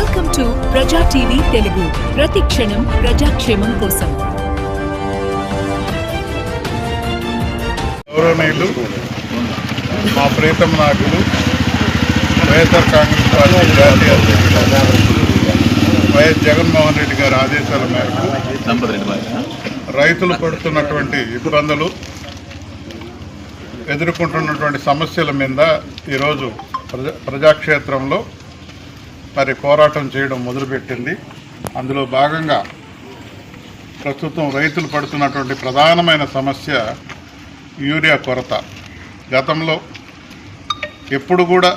Welcome to Praja TV Telugu ప్రతి క్షణం ప్రజాక్షేమం కోసం గౌరవనీయులు మా ప్రీతం నాయకులు వైఎస్ఆర్ కాంగ్రెస్ పార్టీ జాతీయ అధ్యక్షులు వైఎస్ జగన్మోహన్ రెడ్డి గారి ఆదేశాల మేరకు రైతులు పడుతున్నటువంటి ఇబ్బందులు ఎదుర్కొంటున్నటువంటి సమస్యల మీద ఈరోజు ప్రజా ప్రజాక్షేత్రంలో మరి పోరాటం చేయడం మొదలుపెట్టింది. అందులో భాగంగా ప్రస్తుతం రైతులు పడుతున్నటువంటి ప్రధానమైన సమస్య యూరియా కొరత. గతంలో ఎప్పుడు కూడా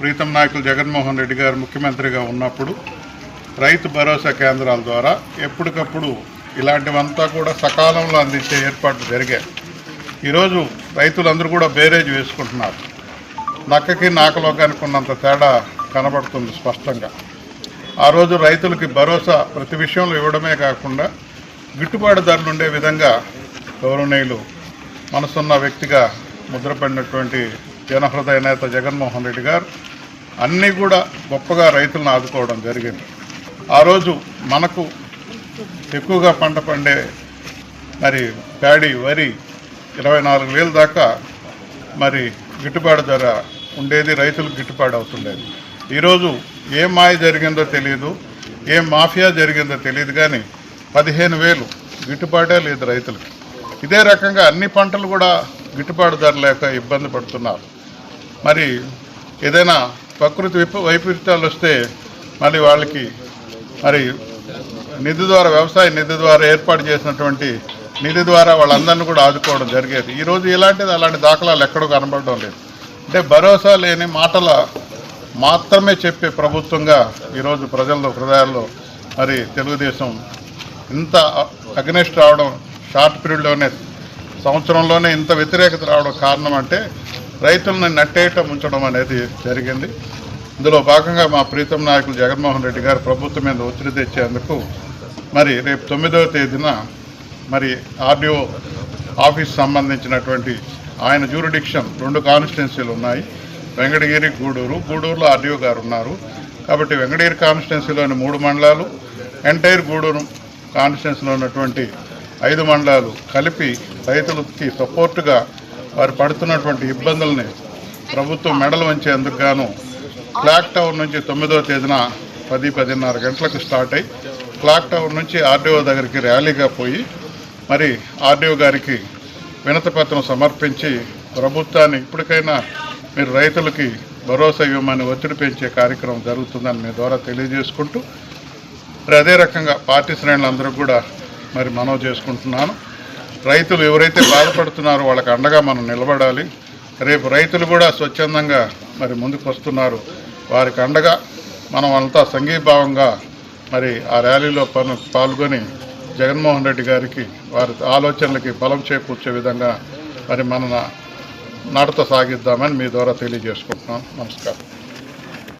ప్రీతం నాయకులు జగన్మోహన్ రెడ్డి గారు ముఖ్యమంత్రిగా ఉన్నప్పుడు రైతు భరోసా కేంద్రాల ద్వారా ఎప్పటికప్పుడు ఇలాంటివంతా కూడా సకాలంలో అందించే ఏర్పాట్లు జరిగాయి. ఈరోజు రైతులందరూ కూడా బేరేజ్ వేసుకుంటున్నారు. నక్కకి నాకలోకానికి అనుకున్నంత తేడా కనబడుతుంది స్పష్టంగా. ఆ రోజు రైతులకి భరోసా ప్రతి విషయంలో ఇవ్వడమే కాకుండా గిట్టుబాటు ధరలు ఉండే విధంగా గౌరవనీయులు మనసున్న వ్యక్తిగా ముద్రపడినటువంటి జనహృదయ నేత జగన్మోహన్ రెడ్డి గారు అన్నీ కూడా గొప్పగా రైతులను ఆదుకోవడం జరిగింది. ఆ రోజు మనకు ఎక్కువగా పంట పండే మరి ప్యాడీ వరి ఇరవై నాలుగు వేలు దాకా మరి గిట్టుబాటు ధర ఉండేది రైతులకు గిట్టుబాటు అవుతుండేది. ఈరోజు ఏం మాయ జరిగిందో తెలియదు ఏం మాఫియా జరిగిందో తెలియదు కానీ పదిహేను వేలు గిట్టుబాటే లేదు రైతులకు. ఇదే రకంగా అన్ని పంటలు కూడా గిట్టుబాటు ధర లేక ఇబ్బంది పడుతున్నారు. మరి ఏదైనా ప్రకృతి విప వైపరీత్యాలు వస్తే మళ్ళీ వాళ్ళకి మరి నిధి ద్వారా వ్యవసాయ నిధి ద్వారా ఏర్పాటు చేసినటువంటి నిధి ద్వారా వాళ్ళందరినీ కూడా ఆదుకోవడం జరిగేది. ఈరోజు ఇలాంటిది అలాంటి దాఖలాలు ఎక్కడో కనబడడం లేదు. అంటే భరోసా లేని మాటల మాత్రమే చెప్పే ప్రభుత్వంగా ఈరోజు ప్రజల్లో హృదయాల్లో మరి తెలుగుదేశం ఇంత అగ్నెస్ట్ రావడం షార్ట్ పీరియడ్లోనే సంవత్సరంలోనే ఇంత వ్యతిరేకత రావడం కారణం అంటే రైతులను నట్టేయటం ఉంచడం అనేది జరిగింది. ఇందులో భాగంగా మా ప్రీతం నాయకులు జగన్మోహన్ రెడ్డి గారు ప్రభుత్వం మీద ఒత్తిడి తెచ్చేందుకు మరి రేపు తొమ్మిదవ తేదీన మరి ఆర్డీఓ ఆఫీస్ సంబంధించినటువంటి ఆయన జ్యూరిడిక్షన్ రెండు కాన్స్టిట్యున్సీలు ఉన్నాయి. వెంకటగిరి గూడూరు. గూడూరులో ఆర్డీఓ గారు ఉన్నారు. కాబట్టి వెంకటగిరి కాన్స్టిట్యున్సీలోని మూడు మండలాలు ఎంటైర్ గూడూరు కాన్స్టిట్యున్సీలో ఉన్నటువంటి ఐదు మండలాలు కలిపి రైతులకి సపోర్టుగా వారు పడుతున్నటువంటి ఇబ్బందుల్ని ప్రభుత్వం మెడలు వంచేందుకు గాను క్లాక్ టవర్ నుంచి తొమ్మిదవ తేదీన పది పదిన్నర గంటలకు స్టార్ట్ అయ్యి క్లాక్ టవర్ నుంచి ఆర్డీఓ దగ్గరికి ర్యాలీగా పోయి మరి ఆర్డీఓ గారికి వినతిపత్రం సమర్పించి ప్రభుత్వాన్ని ఇప్పటికైనా మీరు రైతులకి భరోసా ఇవ్వమని ఒత్తిడి పెంచే కార్యక్రమం జరుగుతుందని మీ ద్వారా తెలియజేసుకుంటూ మరి అదే రకంగా పార్టీ శ్రేణులందరూ కూడా మరి మనవి చేసుకుంటున్నాను. రైతులు ఎవరైతే బాధపడుతున్నారో వాళ్ళకి అండగా మనం నిలబడాలి. రేపు రైతులు కూడా స్వచ్ఛందంగా మరి ముందుకు వస్తున్నారు. వారికి అండగా మనం అంతా సంఘీభావంగా మరి ఆ ర్యాలీలో పను పాల్గొని జగన్మోహన్ రెడ్డి గారికి వారి ఆలోచనలకి బలం చేకూర్చే విధంగా మరి మన నడత సాగిద్దామని మీ ద్వారా తెలియజేసుకుంటున్నాం నమస్కారం.